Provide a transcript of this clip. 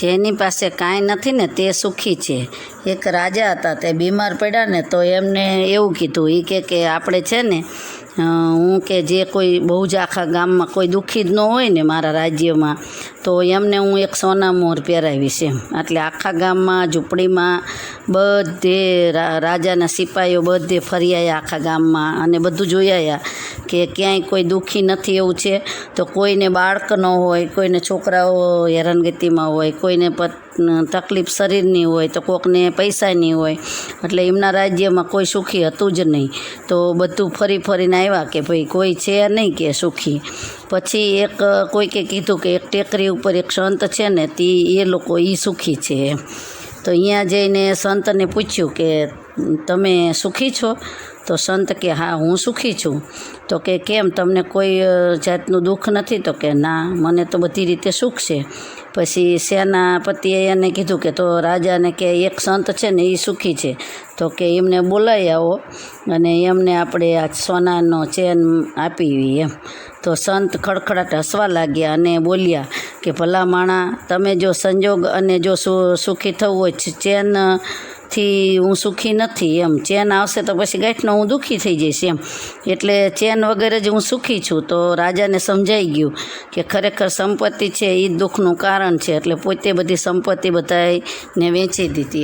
જેની પાસે કાંઈ નથી ને તે સુખી છે. એક રાજા હતા, તે બીમાર પડ્યા ને તો એમને એવું કીધું એ કે કે આપણે છે ને હું કે જે કોઈ બહુ જ આખા ગામમાં કોઈ દુઃખી જ ન હોય ને મારા રાજ્યમાં, તો એમને હું એક સોના મોર પહેરાવીશ એમ. એટલે આખા ગામમાં, ઝૂંપડીમાં, બધે રાજાના સિપાહીઓ બધે ફરી આવ્યા આખા ગામમાં અને બધું જોઈ આવ્યા કે ક્યાંય કોઈ દુઃખી નથી એવું છે, તો કોઈને બાળક ન હોય, કોઈને છોકરાઓ હેરાનગતિમાં હોય, કોઈને તકલીફ શરીરની હોય, તો કોકને પૈસાની હોય. એટલે એમના રાજ્યમાં કોઈ સુખી હતું જ નહીં. તો બધું ફરી ફરીને આવ્યા કે ભાઈ કોઈ છે નહીં કે સુખી. પછી એક કોઈકે કીધું કે એક ટેકરી ઉપર એક સંત છે ને તે એ લોકો એ સુખી છે તો અહીંયા જઈને સંતને પૂછ્યું કે તમે સુખી છો? તો સંત કે, હા, હું સુખી છું. તો કે, કેમ? તમને કોઈ જાતનું દુઃખ નથી? તો કે, ના, મને તો બધી રીતે સુખ છે. પછી સેનાપતિએ એને કીધું કે, તો રાજાને કે, એક સંત છે ને એ સુખી છે. તો કે, એમને બોલાવી આવો. અને એમને આપણે આ સોનાનો ચેન આપી એમ. તો સંત ખડખડાટ હસવા લાગ્યા અને બોલ્યા કે, ભલા માણા, તમે જો સંજોગ અને જો સુ- સુખી થવું હોય, ચેન થી હું સુખી નથી એમ. ચેન આવશે તો પછી ગાંઠનો હું દુઃખી થઈ જઈશ એમ. એટલે ચેન વગેરે જ હું સુખી છું તો રાજાને સમજાઈ ગયું કે ખરેખર સંપત્તિ છે એ દુઃખનું કારણ છે. એટલે પોતે બધી સંપત્તિ બધાને વેચી દીધી